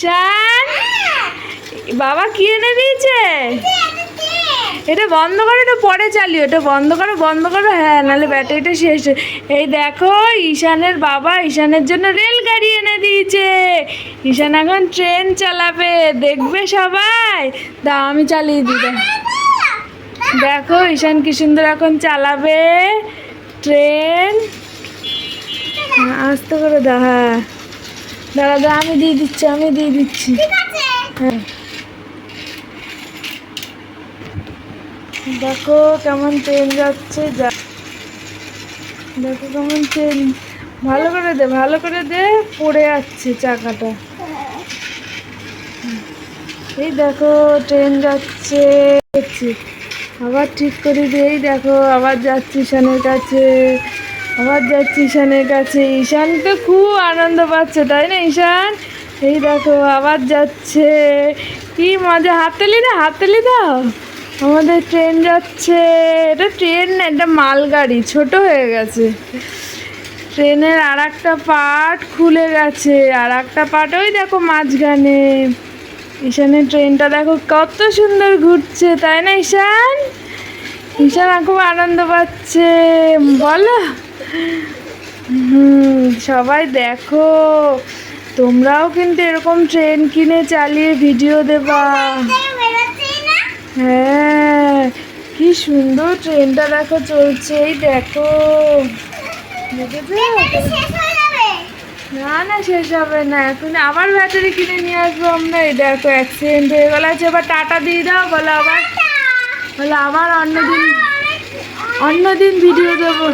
শান বাবা কি এনে দিয়েছে? এটা বন্ধ করো, এটা পরে চালিও, এটা বন্ধ করো বন্ধ করো। হ্যাঁ নাহলে ব্যাটারিটা শেষ এই দেখো, ঈশানের বাবা ঈশানের জন্য রেলগাড়ি এনে দিয়েছে। ঈশান এখন ট্রেন চালাবে। দেখবে সবাই? দাও, আমি চালিয়ে দাও। দেখো, ঈশান কি সুন্দর এখন চালাবে। ট্রেন আস্তে করে দাও হ্যাঁ। দাঁড়া দাঁড়া আমি দিয়ে দিচ্ছি আমি দিয়ে দিচ্ছি। হ্যাঁ। দেখো কেমন ট্রেন যাচ্ছে যা দেখো কেমন ট্রেন ভালো করে দে ভালো করে দে পড়ে যাচ্ছে চাকাটা। এই দেখো ট্রেন যাচ্ছে। আবার ঠিক করে দে এই দেখো আবার যাচ্ছি ঈশানের কাছে। আবার যাচ্ছি ঈশানের কাছে। ঈশান তো খুব আনন্দ পাচ্ছে, তাই না ঈশান? এই দেখো, আবার যাচ্ছে। কি মজা, হাততালি দাও হাততালি দাও। আমাদের ট্রেন যাচ্ছে। এটা ট্রেন না, এটা মালগাড়ি, ছোট হয়ে গেছে। ট্রেনের আর একটা পার্ট খুলে গেছে। আর একটা পার্ট, ওই দেখো মাঝখানে। ঈশানের ট্রেনটা দেখো, কত সুন্দর ঘুরছে, তাই না ঈশান? ঈশান খুব আনন্দ পাচ্ছে। বলো। হুম, সবাই দেখো। তোমরাও কিন্তু এরকম ট্রেন কিনে চালিয়ে ভিডিও দেবা। হ্যাঁ কি সুন্দর ট্রেনটা দেখো চলছে, এই দেখো। না না, শেষ হবে না। এখন আবার ব্যাটারি কিনে নিয়ে আসব আমরা। এই দেখো অ্যাক্সিডেন্ট হয়ে গেল। আছে এবার টাটা দিয়ে দাও, বলো আবার। বলো আবার অন্যদিন অন্যদিন ভিডিও দেবো।